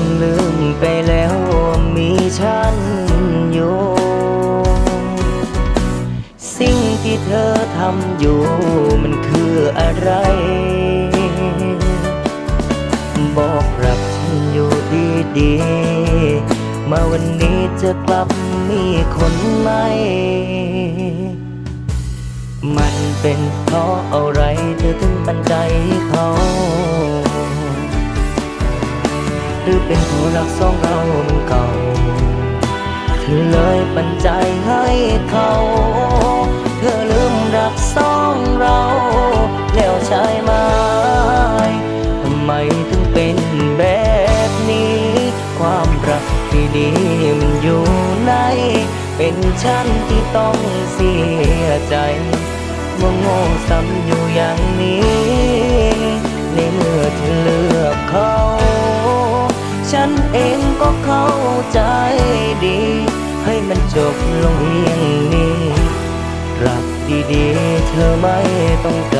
งลืมไปแล้วว่ามีฉันอยู่ สิ่งที่เธอทำอยู่มันคืออะไร บอกรักฉันอยู่ดีๆ มาวันนี้จะกลับมีคนใหม่มันเป็นเพราะอะไรเธอถึงปันใจเขา หรือเป็นเพราะรักสองเรามันเก่า เธอเลยปันใจให้เขา เธอลืมรักสองเรา แล้วใช่ไหมทำไมถึงเป็นแบบนี้ ความรักที่ดีมันอยู่ไหนเป็นฉันที่ต้องเสียใจว่าโง่ซ้ำอยู่อย่างนี้ในเมื่อ จบลงเพียงนี้รักดีๆเธอไม่ต้องการ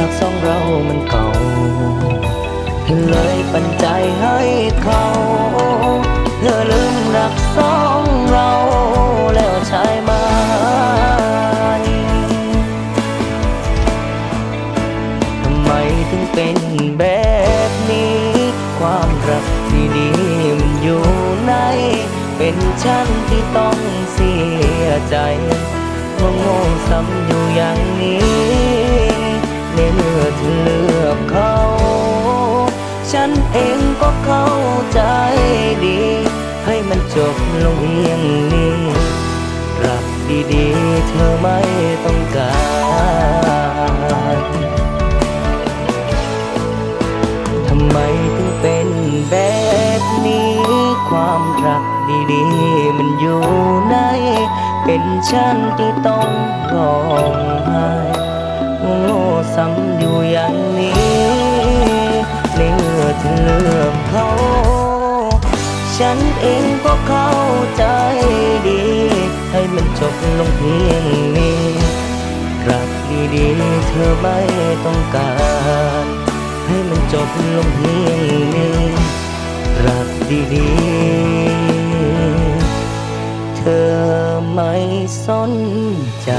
รักสองเรามันเก่า เลยปันใจให้เขา เธอลืมรักสองเราแล้วใช่ไหมทำไมถึงเป็นแบบนี้ ความรักที่ดีมันอยู่ไหนเป็นฉันที่ต้องเสียใจว่าโง่ซ้ำอยู่อย่าง เธอไม่ต้องการทำไมถึงเป็นแบบนี้ ความรักดีๆ มันอยู่ไหน เป็นฉันที่ต้องร้องไห้โง่ซ้ำอยู่อย่างนี้ในเมื่อเธอเลือกเขาฉัน ลงเพียงนี้รักดีๆเธอไม่ต้องการ ให้มันจบลงเพียงนี้รักดีๆ เธอไม่สนใจ